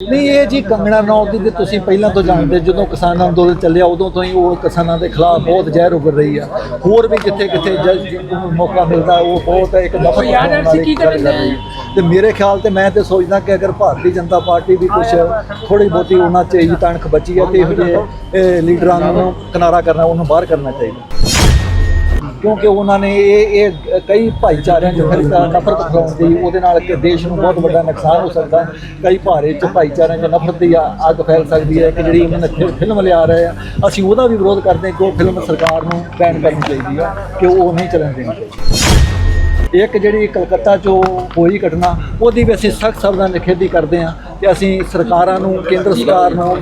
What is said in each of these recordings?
ਨਹੀਂ ਇਹ ਜੀ ਕੰਗਣਾ ਰਣੌਤ ਦੀ ਤੇ ਤੁਸੀਂ ਪਹਿਲਾਂ ਤੋਂ ਜਾਣਦੇ ਜਦੋਂ ਕਿਸਾਨ ਅੰਦੋਲਨ ਚੱਲਿਆ ਉਦੋਂ ਤੋਂ ਹੀ ਉਹ ਕਿਸਾਨਾਂ ਦੇ ਖਿਲਾਫ ਬਹੁਤ ਜ਼ਹਿਰ ਉੱਗਰ ਰਹੀ ਆ। ਹੋਰ ਵੀ ਕਿੱਥੇ ਕਿੱਥੇ ਮੌਕਾ ਮਿਲਦਾ ਉਹ ਬਹੁਤ ਇੱਕ ਦਫਾ ਯਾਦ ਹੈ ਅਸੀਂ ਕੀ ਕਰਦੇ ਹਾਂ? ਤੇ ਮੇਰੇ ਖਿਆਲ ਤੇ ਮੈਂ ਤੇ ਸੋਚਦਾ ਕਿ ਅਗਰ ਭਾਰਤੀ ਜਨਤਾ ਪਾਰਟੀ ਵੀ ਕੁਝ ਥੋੜੀ ਬਹੁਤੀ ਉਹਨਾਂ ਚ ਹੀ ਤਣਖ ਬਚੀ ਹੈ ਤੇ ਇਹੋ ਜਿਹੇ ਇਹ ਲੀਡਰਾਂ ਨੂੰ ਕਿਨਾਰਾ ਕਰਨਾ ਉਹਨੂੰ ਬਾਹਰ ਕਰਨਾ ਚਾਹੀਦਾ। ਕਿਉਂਕਿ ਉਹਨਾਂ ਨੇ ਇਹ ਇਹ ਕਈ ਭਾਈਚਾਰਿਆਂ ਚ ਫਿਰ ਨਫ਼ਰਤ ਫੈਲਾਉਣ ਦੀ, ਉਹਦੇ ਨਾਲ ਕਿ ਦੇਸ਼ ਨੂੰ ਬਹੁਤ ਵੱਡਾ ਨੁਕਸਾਨ ਹੋ ਸਕਦਾ। ਕਈ ਭਾਰੇ ਚ ਭਾਈਚਾਰਿਆਂ ਚ ਨਫ਼ਰਤ ਦੀ ਆ- ਅੱਗ ਫੈਲ ਸਕਦੀ ਹੈ। ਕਿ ਜਿਹੜੀ ਉਹਨਾਂ ਨੇ ਫਿਲਮ ਲਿਆ ਰਹੇ ਆ, ਅਸੀਂ ਉਹਦਾ ਵੀ ਵਿਰੋਧ ਕਰਦੇ ਹਾਂ ਕਿ ਉਹ ਫਿਲਮ ਸਰਕਾਰ ਨੂੰ ਬੈਨ ਕਰਨੀ ਚਾਹੀਦੀ ਆ, ਕਿ ਉਹ ਨਹੀਂ ਚੱਲਣ ਦੇਣੀ ਚਾਹੀਦੀ। ਇੱਕ ਜਿਹੜੀ ਕਲਕੱਤਾ 'ਚੋਂ ਹੋਈ ਘਟਨਾ, ਉਹਦੀ ਵੀ ਅਸੀਂ ਸਖਤ ਸ਼ਬਦਾਂ ਨਾਲ ਨਿਖੇਧੀ ਕਰਦੇ ਹਾਂ। ਤੇ ਅਸੀਂ ਸਰਕਾਰਾਂ ਨੂੰ ਕੇਂਦਰ ਸਰਕਾਰ ਨੂੰ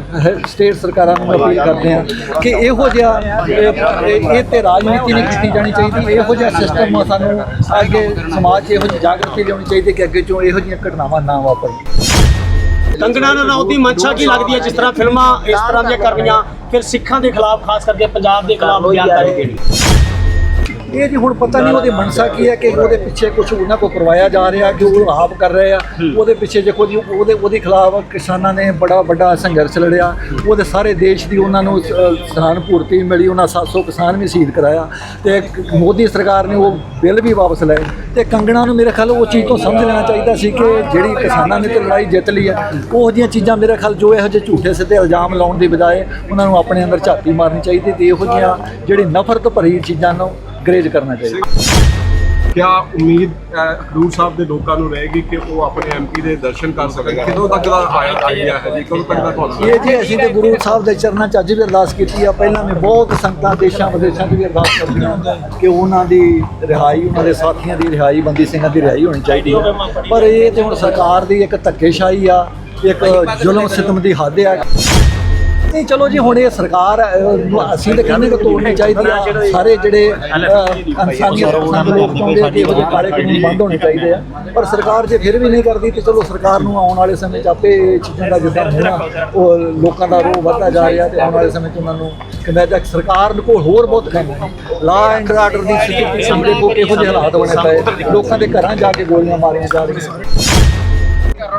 ਸਟੇਟ ਸਰਕਾਰਾਂ ਨੂੰ ਅਪੀਲ ਕਰਦੇ ਹਾਂ ਕਿ ਇਹੋ ਜਿਹਾ ਇਹ- ਤੇ ਰਾਜਨੀਤੀ ਨਹੀਂ ਕੀਤੀ ਜਾਣੀ ਚਾਹੀਦੀ ਇਹੋ ਜਿਹਾ ਸਿਸਟਮ ਸਾਨੂੰ ਅੱਗੇ ਸਮਾਜ 'ਚ ਇਹੋ ਜਿਹੀ ਜਾਗਰਤੀ ਲਿਆਉਣੀ ਚਾਹੀਦੀ ਕਿ ਅੱਗੇ ਤੋਂ ਇਹੋ ਜਿਹੀਆਂ ਘਟਨਾਵਾਂ ਨਾ ਵਾਪਰਨ ਕੰਗਣਾ ਰਣੌਤ ਦੀ ਮਨਸ਼ਾ ਕੀ ਲੱਗਦੀ ਹੈ ਜਿਸ ਤਰ੍ਹਾਂ ਫਿਲਮਾਂ ਇਸ ਤਰ੍ਹਾਂ ਦੀਆਂ ਕਰਨੀਆਂ ਫਿਰ ਸਿੱਖਾਂ ਦੇ ਖਿਲਾਫ ਖਾਸ ਕਰਕੇ ਪੰਜਾਬ ਦੇ ਖਿਲਾਫ ਬਿਆਨਕਾਰੀ ਦੇਣੀ ਇਹ ਜੀ ਹੁਣ ਪਤਾ ਨਹੀਂ ਉਹਦੀ ਮਨਸਾ ਕੀ ਹੈ ਕਿ ਉਹਦੇ ਪਿੱਛੇ ਕੁਝ ਉਹਨਾਂ ਕੋ ਕਰਵਾਇਆ ਜਾ ਰਿਹਾ ਕਿ ਉਹ ਆਪ ਕਰ ਰਹੇ ਆ। ਉਹਦੇ ਪਿੱਛੇ ਦੇਖੋ ਜੀ ਉਹਦੇ ਉਹਦੇ ਖਿਲਾਫ ਕਿਸਾਨਾਂ ਨੇ ਬੜਾ ਵੱਡਾ ਸੰਘਰਸ਼ ਲੜਿਆ। ਉਹਦੇ ਸਾਰੇ ਦੇਸ਼ ਦੀ ਉਹਨਾਂ ਨੂੰ ਅ, ਸਹਾਨਪੂਰਤੀ ਮਿਲੀ ਉਹਨਾਂ 700 ਕਿਸਾਨ ਵੀ ਸ਼ਹੀਦ ਕਰਾਇਆ। ਤੇ ਮੋਦੀ ਸਰਕਾਰ ਨੇ ਉਹ ਬਿੱਲ ਵੀ ਵਾਪਸ ਲਏ। ਤੇ ਕੰਗਣਾ ਨੂੰ ਮੇਰੇ ਖਿਆਲ ਉਹ ਚੀਜ਼ ਤੋਂ ਸਮਝ ਲੈਣਾ ਚਾਹੀਦਾ ਸੀ ਕਿ ਜਿਹੜੀ ਕਿਸਾਨਾਂ ਨੇ ਤੇ ਲੜਾਈ ਜਿੱਤ ਲਈ ਹੈ ਉਹ ਜਿਹੀਆਂ ਚੀਜ਼ਾਂ ਮੇਰੇ ਖਿਆਲ ਜੋ ਇਹੋ ਜਿਹੇ ਝੂਠੇ ਸਿੱਧੇ ਇਲਜ਼ਾਮ ਲਾਉਣ ਦੀ ਬਜਾਏ ਉਹਨਾਂ ਨੂੰ ਆਪਣੇ ਅੰਦਰ ਝਾਤੀ ਮਾਰਨੀ ਚਾਹੀਦੀ ਤੇ ਇਹੋ ਜਿਹੀਆਂ ਜਿਹੜੀ ਨਫ਼ਰਤ ਭਰੀ ਚੀਜ਼ਾਂ ਨੂੰ ਗਰੇਜ ਕਰਨਾ ਚਾਹੀਦਾ। ਕਿਆ ਉਮੀਦ ਖਡੂਰ ਸਾਹਿਬ ਦੇ ਲੋਕਾਂ ਨੂੰ ਰਹੇਗੀ ਕਿ ਉਹ ਆਪਣੇ ਐਮਪੀ ਦੇ ਦਰਸ਼ਨ ਕਰ ਸਕਣ ਕਿਦੋਂ ਤੱਕ ਦਾ ਆਈਡੀਆ ਹੈ ਜੀ? ਕਦੋਂ ਤੱਕ ਦਾ ਤੁਹਾਨੂੰ ਇਹ ਜੀ ਅਸੀਂ ਤੇ ਗੁਰੂ ਸਾਹਿਬ ਦੇ ਚਰਨਾਂ 'ਚ ਅੱਜ ਵੀ ਅਰਦਾਸ ਕੀਤੀ ਆ। ਪਹਿਲਾਂ ਵੀ ਬਹੁਤ ਸੰਗਤਾਂ ਦੇਸ਼ਾਂ ਵਿਦੇਸ਼ਾਂ 'ਚ ਵੀ ਅਰਦਾਸ ਕਰਦੀਆਂ ਕਿ ਉਹਨਾਂ ਦੀ ਰਿਹਾਈ ਉਹਨਾਂ ਦੇ ਸਾਥੀਆਂ ਦੀ ਰਿਹਾਈ ਬੰਦੀ ਸਿੰਘਾਂ ਦੀ ਰਿਹਾਈ ਹੋਣੀ ਚਾਹੀਦੀ ਹੈ ਪਰ ਇਹ ਤੇ ਹੁਣ ਸਰਕਾਰ ਦੀ ਇੱਕ ਧੱਕੇਸ਼ਾਹੀ ਆ ਇੱਕ ਜ਼ੁਲਮ ਸਿਤਮ ਦੀ ਹੱਦ ਆ। ਨਹੀਂ ਚਲੋ ਜੀ ਹੁਣ ਇਹ ਸਰਕਾਰ ਅਸੀਂ ਤਾਂ ਕਹਿੰਦੇ ਕਿ ਤੋੜਨੀ ਚਾਹੀਦੀ ਆ। ਸਾਰੇ ਜਿਹੜੇ ਅਹ, ਇਨਸਾਨੀਅਤ ਪਸੰਦ ਲੋਕ ਚਾਹੁੰਦੇ ਆ ਕਿ ਇਹੋ ਜਿਹੇ ਕਾਲੇ ਕਾਨੂੰਨ ਬੰਦ ਹੋਣੇ ਚਾਹੀਦੇ ਆ। ਪਰ ਸਰਕਾਰ ਜੇ ਫਿਰ ਵੀ ਨਹੀਂ ਕਰਦੀ ਤੇ ਚਲੋ ਸਰਕਾਰ ਨੂੰ ਆਉਣ ਵਾਲੇ ਸਮੇਂ 'ਚ ਆਪੇ ਚੀਜ਼ਾਂ ਦਾ ਜਿੱਦਾਂ ਹੋਣਾ ਉਹ ਲੋਕਾਂ ਦਾ ਰੋਹ ਵੱਧਦਾ ਜਾ ਰਿਹਾ ਤੇ ਆਉਣ ਵਾਲੇ ਸਮੇਂ 'ਚ ਉਹਨਾਂ ਨੂੰ ਕਿਵੇਂ ਤੱਕ ਸਰਕਾਰ ਕੋਲ ਹੋਰ ਬਹੁਤ ਕੰਮ ਹੈ ਲਾ ਐਂਡ ਆਰਡਰ ਦੀ ਸਥਿਤੀ ਸਾਹਮਣੇ ਕੋ ਕਿਹੋ ਜਿਹੇ ਹਾਲਾਤ ਬਣੇ ਪਏ ਲੋਕਾਂ ਦੇ ਘਰਾਂ ਜਾ ਕੇ ਗੋਲੀਆਂ ਮਾਰੀਆਂ ਜਾ ਰਹੀਆਂ।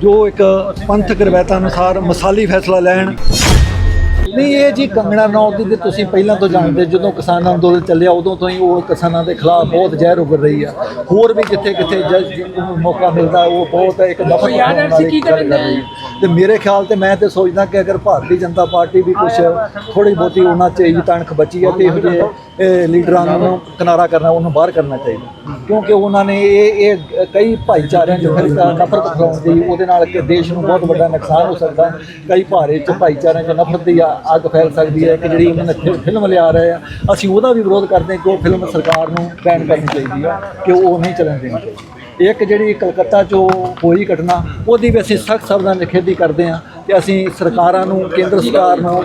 ਜੋ ਇੱਕ ਪੰਥਕ ਰਵਾਇਤਾਂ ਅਨੁਸਾਰ ਮਸਾਲੀ ਫੈਸਲਾ ਲੈਣ। ਨਹੀਂ ਇਹ ਜੀ ਕੰਗਣਾ ਰਣੌਤ ਦੀ ਤੇ ਤੁਸੀਂ ਪਹਿਲਾਂ ਤੋਂ ਜਾਣਦੇ ਜਦੋਂ ਕਿਸਾਨ ਅੰਦੋਲਨ ਚੱਲਿਆ ਉਦੋਂ ਤੋਂ ਹੀ ਉਹ ਕਿਸਾਨਾਂ ਦੇ ਖਿਲਾਫ ਬਹੁਤ ਜ਼ਹਿਰ ਉੱਗਰ ਰਹੀ ਆ। ਹੋਰ ਵੀ ਕਿੱਥੇ ਕਿੱਥੇ ਮੌਕਾ ਮਿਲਦਾ ਉਹ ਬਹੁਤ ਇੱਕ ਦਫਾ ਕੀ? ਤੇ ਮੇਰੇ ਖਿਆਲ ਤੇ ਮੈਂ ਤੇ ਸੋਚਦਾ ਕਿ ਅਗਰ ਭਾਰਤੀ ਜਨਤਾ ਪਾਰਟੀ ਵੀ ਕੁਝ ਥੋੜੀ ਬਹੁਤੀ ਉਹਨਾਂ ਚ ਹੀ ਤਣਖ ਬਚੀ ਹੈ ਤੇ ਇਹੋ ਜਿਹੇ ਲੀਡਰਾਂ ਨੂੰ ਕਿਨਾਰਾ ਕਰਨਾ, ਉਹਨੂੰ ਬਾਹਰ ਕਰਨਾ ਚਾਹੀਦਾ। ਕਿਉਂਕਿ ਉਹਨਾਂ ਨੇ ਇਹ ਇਹ ਕਈ ਭਾਈਚਾਰਿਆਂ ਚ ਫਿਰ ਨਫ਼ਰਤ ਫੈਲਾਉਣ ਦੀ, ਉਹਦੇ ਨਾਲ ਕਿ ਦੇਸ਼ ਨੂੰ ਬਹੁਤ ਵੱਡਾ ਨੁਕਸਾਨ ਹੋ ਸਕਦਾ। ਕਈ ਭਾਰੇ ਚ ਭਾਈਚਾਰਿਆਂ ਚ ਨਫ਼ਰਤ ਦੀ ਆ- ਅੱਗ ਫੈਲ ਸਕਦੀ ਹੈ ਕਿ ਜਿਹੜੀ ਉਹਨਾਂ ਨੇ ਫਿਲਮ ਲਿਆ ਰਹੇ ਆ। ਅਸੀਂ ਉਹਦਾ ਵੀ ਵਿਰੋਧ ਕਰਦੇ ਹਾਂ ਕਿ ਉਹ ਫਿਲਮ ਸਰਕਾਰ ਨੂੰ ਬੈਨ ਕਰਨੀ ਚਾਹੀਦੀ ਹੈ, ਕਿ ਉਹ ਨਹੀਂ ਚੱਲਣ ਦੇਣੀ ਚਾਹੀਦੀ। ਇੱਕ ਜਿਹੜੀ ਕਲਕੱਤਾ 'ਚੋਂ ਹੋਈ ਘਟਨਾ ਉਹਦੀ ਵੀ ਅਸੀਂ ਸਖਤ ਸ਼ਬਦਾਂ ਨਾਲ ਨਿਖੇਧੀ ਕਰਦੇ ਹਾਂ ਤੇ ਅਸੀਂ ਸਰਕਾਰਾਂ ਨੂੰ ਕੇਂਦਰ ਸਰਕਾਰ ਨੂੰ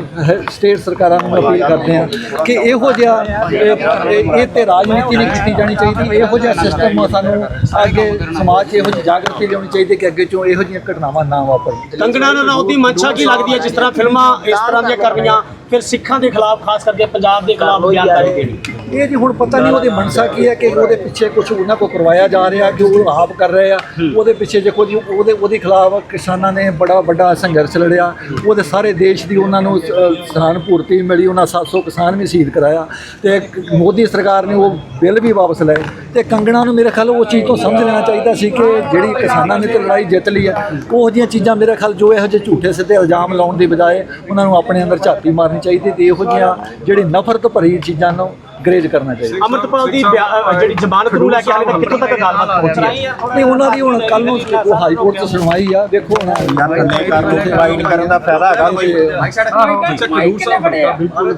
ਸਟੇਟ ਸਰਕਾਰਾਂ ਨੂੰ ਅਪੀਲ ਕਰਦੇ ਹਾਂ ਕਿ ਇਹੋ ਜਿਹਾ ਇਹ- ਤੇ ਰਾਜਨੀਤੀ ਨਹੀਂ ਕੀਤੀ ਜਾਣੀ ਚਾਹੀਦੀ ਇਹੋ ਜਿਹਾ ਸਿਸਟਮ ਸਾਨੂੰ ਅੱਗੇ ਸਮਾਜ 'ਚ ਇਹੋ ਜਿਹੀ ਜਾਗਰਤੀ ਲਿਆਉਣੀ ਚਾਹੀਦੀ ਕਿ ਅੱਗੇ ਤੋਂ ਇਹੋ ਜਿਹੀਆਂ ਘਟਨਾਵਾਂ ਨਾ ਵਾਪਰਨ ਕੰਗਣਾ ਰਣੌਤ ਦੀ ਮਨਸ਼ਾ ਕੀ ਲੱਗਦੀ ਹੈ ਜਿਸ ਤਰ੍ਹਾਂ ਫਿਲਮਾਂ ਇਸ ਤਰ੍ਹਾਂ ਦੀਆਂ ਕਰਨੀਆਂ ਫਿਰ ਸਿੱਖਾਂ ਦੇ ਖਿਲਾਫ ਖਾਸ ਕਰਕੇ ਪੰਜਾਬ ਦੇ ਖਿਲਾਫ ਬਿਆਨਕਾਰੀ ਦੇਣੀ ਇਹ ਜੀ ਹੁਣ ਪਤਾ ਨਹੀਂ ਉਹਦੀ ਮਨਸਾ ਕੀ ਹੈ ਕਿ ਉਹਦੇ ਪਿੱਛੇ ਕੁਝ ਉਹਨਾਂ ਕੋ ਕਰਵਾਇਆ ਜਾ ਰਿਹਾ ਕਿ ਉਹ ਆਪ ਕਰ ਰਹੇ ਆ। ਉਹਦੇ ਪਿੱਛੇ ਦੇਖੋ ਜੀ ਉਹਦੇ ਉਹਦੇ ਖਿਲਾਫ ਕਿਸਾਨਾਂ ਨੇ ਬੜਾ ਵੱਡਾ ਸੰਘਰਸ਼ ਲੜਿਆ। ਉਹਦੇ ਸਾਰੇ ਦੇਸ਼ ਦੀ ਉਹਨਾਂ ਨੂੰ ਅ, ਸਹਾਨਪੂਰਤੀ ਮਿਲੀ ਉਹਨਾਂ 700 ਕਿਸਾਨ ਵੀ ਸ਼ਹੀਦ ਕਰਾਇਆ। ਤੇ ਮੋਦੀ ਸਰਕਾਰ ਨੇ ਉਹ ਬਿੱਲ ਵੀ ਵਾਪਸ ਲਏ। ਤੇ ਕੰਗਣਾ ਨੂੰ ਮੇਰੇ ਖਿਆਲ ਉਹ ਚੀਜ਼ ਤੋਂ ਸਮਝ ਲੈਣਾ ਚਾਹੀਦਾ ਸੀ ਕਿ ਜਿਹੜੀ ਕਿਸਾਨਾਂ ਨੇ ਤੇ ਲੜਾਈ ਜਿੱਤ ਲਈ ਹੈ ਉਹ ਜਿਹੀਆਂ ਚੀਜ਼ਾਂ ਮੇਰੇ ਖਿਆਲ ਜੋ ਇਹੋ ਜਿਹੇ ਝੂਠੇ ਸਿੱਧੇ ਇਲਜ਼ਾਮ ਲਾਉਣ ਦੀ ਬਜਾਏ ਉਹਨਾਂ ਨੂੰ ਆਪਣੇ ਅੰਦਰ ਝਾਤੀ ਮਾਰਨੀ ਚਾਹੀਦੀ ਤੇ ਇਹੋ ਜਿਹੀਆਂ ਜਿਹੜੀ ਨਫ਼ਰਤ ਭਰੀ ਚੀਜ਼ਾਂ ਨੂੰ ਗਰੇਜ ਕਰਨਾ ਚਾਹੀਦਾ। ਅਮਰਤਪਾਲ ਦੀ ਜਿਹੜੀ ਜ਼ਮਾਨਤ ਨੂੰ ਲੈ ਕੇ ਹਾਲੇ ਤੱਕ ਕਿੱਥੋਂ ਤੱਕ ਗੱਲਬਾਤ ਪਹੁੰਚੀ ਹੈ? ਨਹੀਂ ਉਹਨਾਂ ਦੀ ਹੁਣ ਕੱਲ ਨੂੰ ਉਹ ਹਾਈ ਕੋਰਟ 'ਚ ਸੁਣਵਾਈ ਆ। ਦੇਖੋ ਹੁਣ ਵਾਈਡ ਕਰਨ ਦਾ ਫਾਇਦਾ ਹੈਗਾ ਅੱਛਾ ਖਡੂਰ ਸਾਹਿਬ ਦਾ ਬਿਲਕੁਲ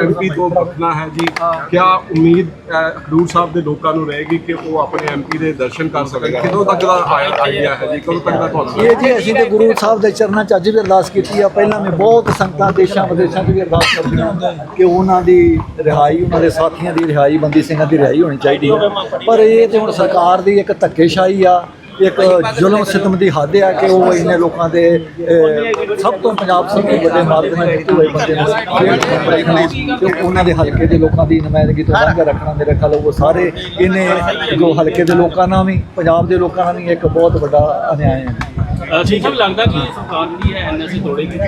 ਐਮਪੀ ਤੋਂ ਬਖਣਾ ਹੈ ਜੀ। ਕਿਆ ਉਮੀਦ ਖਡੂਰ ਸਾਹਿਬ ਦੇ ਲੋਕਾਂ ਨੂੰ ਰਹੇਗੀ ਕਿ ਉਹ ਆਪਣੇ ਐਮਪੀ ਦੇ ਦਰਸ਼ਨ ਕਰ ਸਕਣ ਕਿਦੋਂ ਤੱਕ ਦਾ ਆਈਡੀਆ ਹੈ ਜੀ? ਕਦੋਂ ਤੱਕ ਦਾ ਤੁਹਾਨੂੰ? ਇਹ ਜੀ ਅਸੀਂ ਤੇ ਗੁਰੂ ਸਾਹਿਬ ਦੇ ਚਰਨਾਂ 'ਚ ਅੱਜ ਵੀ ਅਰਦਾਸ ਕੀਤੀ ਆ। ਪਹਿਲਾਂ ਵੀ ਬਹੁਤ ਸੰਗਤਾਂ ਦੇਸ਼ਾਂ ਵਿਦੇਸ਼ਾਂ 'ਚ ਵੀ ਅਰਦਾਸ ਕਰਦੀਆਂ ਕਿ ਉਹਨਾਂ ਦੀ ਰਿਹਾਈ ਉਹਨਾਂ ਦੇ ਸਾਥੀਆਂ ਦੀ ਰਿਹਾਈ, ਬੰਦੀ ਸਿੰਘਾਂ ਦੀ ਰਿਹਾਈ ਹੋਣੀ ਚਾਹੀਦੀ ਹੈ ਪਰ ਇਹ ਤੇ ਹੁਣ ਸਰਕਾਰ ਦੀ ਇੱਕ ਧੱਕੇਸ਼ਾਹੀ ਆ, ਇੱਕ ਜ਼ੁਲਮ ਸਿਤਮ ਦੀ ਹੱਦ ਆ ਕਿ ਉਹ ਇੰਨੇ ਲੋਕਾਂ ਦੇ ਸਭ ਤੋਂ ਪੰਜਾਬ ਸਭ ਤੋਂ ਵੱਡੇ ਮਾਰਗ ਨਾਲ ਜਿੱਤੇ ਹੋਏ ਬੰਦੇ ਨੂੰ ਜੇਲ੍ਹ ਰੱਖਣਾ ਤੇ ਉਹਨਾਂ ਦੇ ਹਲਕੇ ਦੇ ਲੋਕਾਂ ਦੀ ਨੁਮਾਇੰਦਗੀ ਤੋਂ ਵਾਂਝਾ ਰੱਖਣਾ ਮੇਰੇ ਖਿਆਲ ਉਹ ਸਾਰੇ ਇਹਨੇ ਜੋ ਹਲਕੇ ਦੇ ਲੋਕਾਂ ਨਾਲ ਵੀ, ਪੰਜਾਬ ਦੇ ਲੋਕਾਂ ਨਾਲ ਵੀ ਇੱਕ ਬਹੁਤ ਵੱਡਾ ਅਨਿਆਏ ਹੈ ਠੀਕ ਹੈ। ਲੱਗਦਾ ਕਿ ਸਰਕਾਰ ਜਿਹੜੀ ਹੈ ਐਨਐਸਏ ਤੋੜੇਗੀ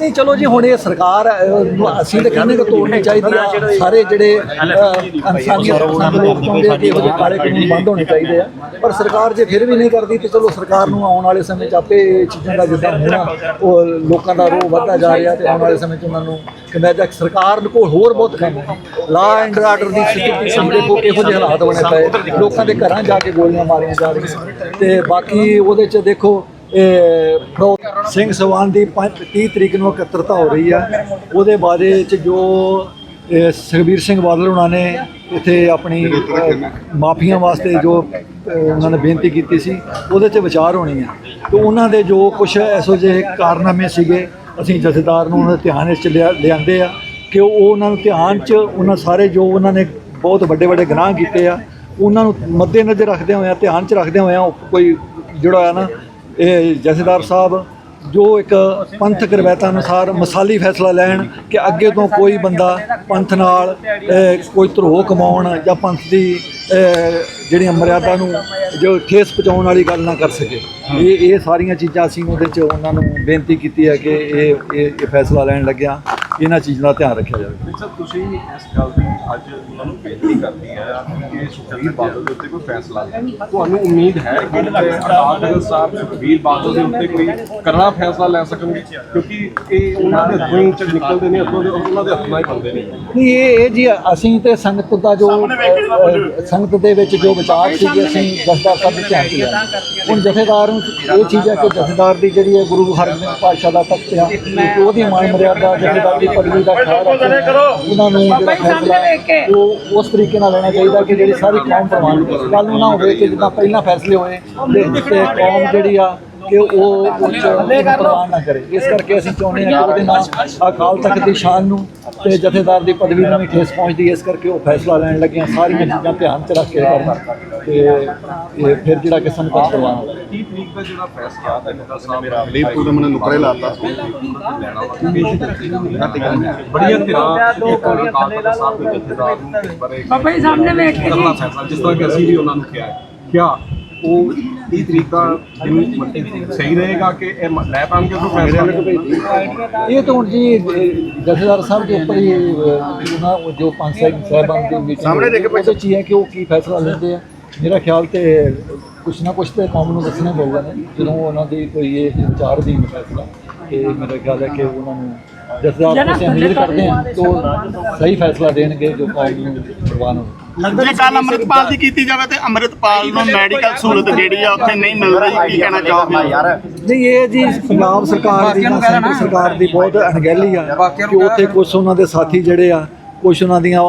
ਨਹੀਂ ਚਲੋ ਜੀ ਹੁਣ ਇਹ ਸਰਕਾਰ ਅਹ, ਅਸੀਂ ਤਾਂ ਕਹਿੰਦੇ ਕਿ ਤੋੜਨੀ ਚਾਹੀਦੀ ਆ। ਸਾਰੇ ਜਿਹੜੇ ਅਹ, ਇਨਸਾਨੀਅਤ ਪਸੰਦ ਕਿ ਇਹੋ ਕਾਲੇ ਕਾਨੂੰਨ ਬੰਦ ਹੋਣੇ ਚਾਹੀਦੇ ਆ। ਪਰ ਸਰਕਾਰ ਜੇ ਫਿਰ ਵੀ ਨਹੀਂ ਕਰਦੀ ਤੇ ਚਲੋ ਸਰਕਾਰ ਨੂੰ ਆਉਣ ਵਾਲੇ ਸਮੇਂ 'ਚ ਆਪੇ ਇਹ ਚੀਜ਼ਾਂ ਦਾ ਜਿੱਦਾਂ ਹੋਣਾ ਉਹ ਲੋਕਾਂ ਦਾ ਰੋਹ ਵੱਧਦਾ ਜਾ ਰਿਹਾ ਤੇ ਆਉਣ ਵਾਲੇ ਸਮੇਂ 'ਚ ਉਹਨਾਂ ਨੂੰ ਕਿਵੇਂ ਜਾ ਸਰਕਾਰ ਕੋਲ ਹੋਰ ਬਹੁਤ ਕੰਮ ਹੈ ਲਾ ਐਂਡ ਆਰਡਰ ਦੀ ਸਥਿਤੀ ਸਾਹਮਣੇ ਕੋ ਕਿਹੋ ਜਿਹੇ ਹਾਲਾਤ ਬਣੇ ਪਏ। ਲੋਕਾਂ ਦੇ ਘਰਾਂ ਜਾ ਕੇ ਗੋਲੀਆਂ ਮਾਰੀਆਂ ਜਾ ਰਹੀਆਂ। ਤੇ ਬਾਕੀ ਉਹਦੇ 'ਚ ਦੇਖੋ ਸਿੰਘ ਸਵਾਨ ਦੀ ਪੰਜ- 30 ਤਰੀਕ ਨੂੰ ਇਕੱਤਰਤਾ ਹੋ ਰਹੀ ਆ। ਉਹਦੇ ਬਾਰੇ ਚ ਜੋ, ਇਹ ਸੁਖਬੀਰ ਸਿੰਘ ਬਾਦਲ ਉਹਨਾਂ ਨੇ ਇੱਥੇ ਆਪਣੀ ਮਾਫੀਆਂ ਵਾਸਤੇ ਜੋ ਉਹਨਾਂ ਨੇ ਬੇਨਤੀ ਕੀਤੀ ਸੀ, ਉਹਦੇ ਤੇ ਵਿਚਾਰ ਹੋਣੀ ਆ। ਤੇ ਉਹਨਾਂ ਦੇ ਜੋ ਕੁਝ ਐਸੋ ਜਿਹੇ ਕਾਰਨਾਮੇ ਸੀਗੇ, ਅਸੀਂ ਜਥੇਦਾਰ ਨੂੰ ਉਹਨਾਂ ਦੇ ਧਿਆਨ ਵਿੱਚ ਲਿਆ- ਲਿਆਂਦੇ ਆ ਕਿ ਉਹ ਉਹਨਾਂ ਨੂੰ ਧਿਆਨ ਚ, ਉਹਨਾਂ ਸਾਰੇ ਜੋ ਉਹਨਾਂ ਨੇ ਬਹੁਤ ਵੱਡੇ ਵੱਡੇ ਗੁਨਾਹ ਕੀਤੇ ਆ, ਉਹਨਾਂ ਨੂੰ ਮੱਦੇਨਜ਼ਰ ਰੱਖਦੇ ਹੋਇਆ, ਧਿਆਨ ਚ ਰੱਖਦੇ ਹੋਇਆ ਉਹ ਕੋਈ ਜਿਹੜਾ ਆ ਨਾ ਇਹ ਜਥੇਦਾਰ ਸਾਹਿਬ ਜੋ ਇੱਕ ਪੰਥਕ ਰਵਾਇਤਾਂ ਅਨੁਸਾਰ ਮਸਾਲੀ ਫੈਸਲਾ ਲੈਣ ਕਿ ਅੱਗੇ ਤੋਂ ਕੋਈ ਬੰਦਾ ਪੰਥ ਨਾਲ ਕੋਈ ਧਰੋਹ ਕਮਾਉਣ ਜਾਂ ਪੰਥ ਦੀ ਜਿਹੜੀ ਮਰਿਆਦਾ ਨੂੰ ਜੋ ਠੇਸ ਪਹੁੰਚਾਉਣ ਵਾਲੀ ਗੱਲ ਨਾ ਕਰ ਸਕੇ। ਇਹ ਇਹ ਸਾਰੀਆਂ ਚੀਜ਼ਾਂ ਅਸੀਂ ਉਹਦੇ 'ਚ ਉਹਨਾਂ ਨੂੰ ਬੇਨਤੀ ਕੀਤੀ ਹੈ ਕਿ ਇਹ ਇਹ ਫੈਸਲਾ ਲੈਣ ਲੱਗਿਆ ਇਹਨਾਂ ਚੀਜ਼ਾਂ ਦਾ ਧਿਆਨ ਰੱਖਿਆ ਜਾਵੇ। ਸਰ ਤੁਸੀਂ ਇਸ ਗੱਲ ਦੀ ਅੱਜ ਉਹਨਾਂ ਨੂੰ ਬੇਨਤੀ ਕਰਨੀ ਹੈ ਕਿ ਸੁਖਬੀਰ ਬਾਦਲ ਦੇ ਉੱਤੇ ਕੋਈ ਫੈਸਲਾ ਲੈ ਤੁਹਾਨੂੰ ਉਮੀਦ ਹੈ ਕਿ ਅਕਾਲ ਸਾਹਿਬ ਸੁਖਬੀਰ ਬਾਦਲ ਦੇ ਉੱਤੇ ਕੋਈ ਕਰੜਾ ਫੈਸਲਾ ਲੈ ਸਕਣਗੇ? ਕਿਉਂਕਿ ਇਹ ਉਹਨਾਂ ਦੇ ਹੱਥੋਂ ਹੀ ਚ ਨਿਕਲਦੇ ਨੇ ਹੱਥੋਂ ਦੇ ਉਹਨਾਂ ਦੇ ਹੱਥ ਹੀ ਬੰਦੇ ਨੇ। ਨਹੀਂ ਇਹ ਇਹ ਜੀ ਅਸੀਂ ਤੇ ਸੰਗਤ ਦਾ ਜੋ ਸੰਗਤ ਦੇ ਵਿੱਚ ਜੋ ਵਿਚਾਰ ਸੀ ਕਿ ਅਸੀਂ ਜਥੇਦਾਰ ਸਾਹਿਬ ਦੇ ਧਿਆਨ ਚ ਲਿਆ ਹੁਣ ਜਥੇਦਾਰ ਨੂੰ ਇਹ ਚੀਜ਼ ਹੈ ਕਿ ਜਥੇਦਾਰ ਦੀ ਜਿਹੜੀ ਹੈ ਗੁਰੂ ਹਰਗੋਬਿੰਦ ਪਾਤਸ਼ਾਹ ਦਾ ਤਖਤ ਆ ਉਹਦੀ ਮਾਨ ਮਰਿਆਦਾ ਜਥੇਦਾਰ ਦੀ ਪਦਵੀ ਦਾ ਖਿਆਲ ਉਹਨਾਂ ਨੂੰ ਜਿਹੜਾ ਫੈਸਲਾ ਉਹ ਉਸ ਤਰੀਕੇ ਨਾਲ ਲੈਣਾ ਚਾਹੀਦਾ ਕਿ ਜਿਹੜੀ ਸਾਰੀ ਕੌਮ ਪ੍ਰਵਾਨ ਕੱਲ ਨੂੰ ਨਾ ਹੋਵੇ ਕਿ ਜਿੱਦਾਂ ਪਹਿਲਾਂ ਫੈਸਲੇ ਹੋਏ ਤੇ ਕੌਮ ਜਿਹੜੀ ਆ ਕਿ ਉਹ ਉੱਚ ਪ੍ਰਵਾਨ ਨਾ ਕਰੇ। ਇਸ ਕਰਕੇ ਅਸੀਂ ਚਾਹੁੰਦੇ ਹਾਂ ਕਿ ਉਹਦੇ ਨਾਲ ਅਕਾਲ ਤਖਤ ਦੀ ਸ਼ਾਨ ਨੂੰ ਤੇ ਜਥੇਦਾਰ ਦੀ ਪਦਵੀ ਨੂੰ ਵੀ ਠੇਸ ਪਹੁੰਚਦੀ ਹੈ। ਇਸ ਕਰਕੇ ਉਹ ਫੈਸਲਾ ਲੈਣ ਲੱਗਿਆ। ਸਾਰੀਆਂ ਚੀਜ਼ਾਂ ਧਿਆਨ ਚ ਰੱਖ ਕੇ ਕਰਨ ਤੇ ਇਹ ਫਿਰ ਜਿਹੜਾ ਕਿ ਪ੍ਰਵਾਨ ਹੋਵੇ। 30 ਤਰੀਕ ਦਾ ਜਿਹੜਾ ਫੈਸਲਾ ਜਿਹੜਾ ਸਾਹਿਬ ਮੇਰਾ ਲੀਪ ਤਾਂ ਮੈਨੂੰ ਨੁਕਰੇ ਲਾਤਾ। ਬੜੀਆਂ ਧਿਰਾਂ ਇੱਕ ਅਕਾਲ ਤਖਤ ਸਾਹਿਬ ਦੇ ਜਥੇਦਾਰ ਨੂੰ ਬਾਬਾ ਜੀ ਸਾਹਮਣੇ ਵੇਖ ਕੇ ਕਰਨਾ ਫੈਸਲਾ ਜਿਸ ਤਰ੍ਹਾਂ ਕਿ ਅਸੀਂ ਵੀ ਉਹਨਾਂ ਨੂੰ ਕਿਹਾ ਹੈ। ਕਿਆ? ਉਹ 30 ਤਰੀਕ ਦਾ ਸਹੀ ਰਹੇਗਾ ਕਿ ਇਹ ਲੈ ਪਾਣਗੇ ਉਹ ਫੈਸਲਾ? ਇਹ ਤਾਂ ਹੁਣ ਜੀ ਜਥੇਦਾਰ ਸਾਹਿਬ ਦੇ ਉੱਪਰ ਹੀ ਉਹਨਾਂ ਉਹ ਜੋ ਪੰਜ ਸਾਹਿਬ ਸਾਹਿਬਾਨ ਦੀ ਮੀਟਿੰਗ ਸਾਹਮਣੇ ਦੇਖ ਕੇ ਚ ਹੀ ਕਿ ਉਹ ਕੀ ਫੈਸਲਾ ਲੈਂਦੇ ਆ। ਮੇਰਾ ਖਿਆਲ ਤੇ ਕੁਛ ਨਾ ਕੁਛ ਤੇ ਕੌਮ ਨੂੰ ਦੱਸਣਾ ਪਊਗਾ ਨਾ। ਜਦੋਂ ਉਹਨਾਂ ਦੀ ਕੋਈ ਇਹ ਵਿਚਾਰ ਦੀ ਫੈਸਲਾ ਤੇ ਮੇਰਾ ਖਿਆਲ ਹੈ ਕਿ ਉਹਨਾਂ ਨੂੰ ਜਥੇਦਾਰ ਤੋਂ ਅਸੀਂ ਉਮੀਦ ਕਰਦੇ ਕਿ ਉਹ ਸਹੀ ਫੈਸਲਾ ਦੇਣਗੇ ਜੋ ਕੌਮ ਨੂੰ ਪ੍ਰਵਾਨ ਹੋਵੇ। ਜੇ ਕੱਲ ਅੰਮ੍ਰਿਤਪਾਲ ਦੀ ਕੀਤੀ ਜਾਵੇ ਤੇ ਅੰਮ੍ਰਿਤਪਾਲ ਨੂੰ ਮੈਡੀਕਲ ਸਹੂਲਤ ਜਿਹੜੀ ਆ ਉੱਥੇ ਨਹੀਂ ਮਿਲ ਰਹੀ ਕੀ ਕਹਿਣਾ ਚਾਹੋਗੇ? ਯਾਰ ਨਹੀਂ ਇਹ ਜੀ ਪੰਜਾਬ ਸਰਕਾਰ ਦੀ ਸੈਂਟਰ ਸਰਕਾਰ ਦੀ ਬਹੁਤ ਅਣਗਹਿਲੀ ਆ। ਕਿ ਉੱਥੇ ਕੁਝ ਉਹਨਾਂ ਦੇ ਸਾਥੀ ਜਿਹੜੇ ਆ ਕੁਝ ਉਹਨਾਂ ਦੀਆਂ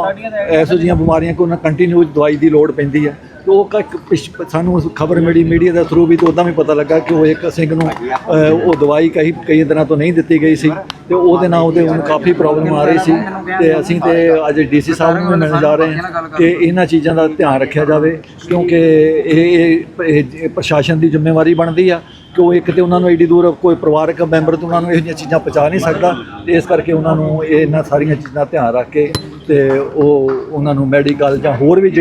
ਐਸੋ ਜੀਆਂ ਬਿਮਾਰੀਆਂ ਕਿ ਉਹਨਾਂ ਕੰਟੀਨਿਊ ਦਵਾਈ ਦੀ ਲੋੜ ਪੈਂਦੀ ਆ। ਉਹ ਕ- ਪਿਛ- ਸਾਨੂੰ ਖਬਰ ਮਿਲੀ, ਮੀਡੀਆ ਦੇ ਥਰੂ ਵੀ ਤੇ ਉਦਾਂ ਵੀ ਪਤਾ ਲੱਗਾ ਕਿ ਉਹ ਇੱਕ ਸਿੰਘ ਨੂੰ ਉਹ ਦਵਾਈ ਕਈ ਕਈ ਦਿਨਾਂ ਤੋਂ ਨਹੀਂ ਦਿੱਤੀ ਗਈ ਸੀ ਤੇ ਉਹਦੇ ਨਾਲ ਉਹਦੇ ਹੁਣ ਕਾਫੀ ਪ੍ਰੋਬਲਮ ਆ ਰਹੀ ਸੀ ਤੇ ਅਸੀਂ ਤੇ ਅੱਜ ਡੀਸੀ ਸਾਹਿਬ ਨੂੰ ਵੀ ਮਿਲਣ ਜਾ ਰਹੇ ਹਾਂ ਕਿ ਇਹਨਾਂ ਚੀਜ਼ਾਂ ਦਾ ਧਿਆਨ ਰੱਖਿਆ ਜਾਵੇ ਕਿਉਂਕਿ ਇਹ ਇਹ- ਪ੍ਰਸ਼ਾਸਨ ਦੀ ਜ਼ਿੰਮੇਵਾਰੀ ਬਣਦੀ ਆ ਕਿ ਉਹ ਇੱਕ ਤੇ ਉਹਨਾਂ ਨੂੰ ਐਡੀ ਦੂਰ ਕੋਈ ਪਰਿਵਾਰਕ ਮੈਂਬਰ ਤੋਂ ਉਹਨਾਂ ਨੂੰ ਇਹੋ ਜਿਹੀਆਂ ਚੀਜ਼ਾਂ ਪਹੁੰਚਾ ਨਹੀਂ ਸਕਦਾ ਤੇ ਇਸ ਕਰਕੇ ਉਹਨਾਂ ਨੂੰ ਇਹ ਇਹਨਾਂ ਸਾਰੀਆਂ ਚੀਜ਼ਾਂ ਧਿਆਨ ਰੱਖ ਕੇ ਤੇ ਉਹ ਉਹਨਾਂ ਨੂੰ ਮੈਡੀਕਲ ਜਾਂ ਹੋਰ ਵੀ ਜਿਹੜੀ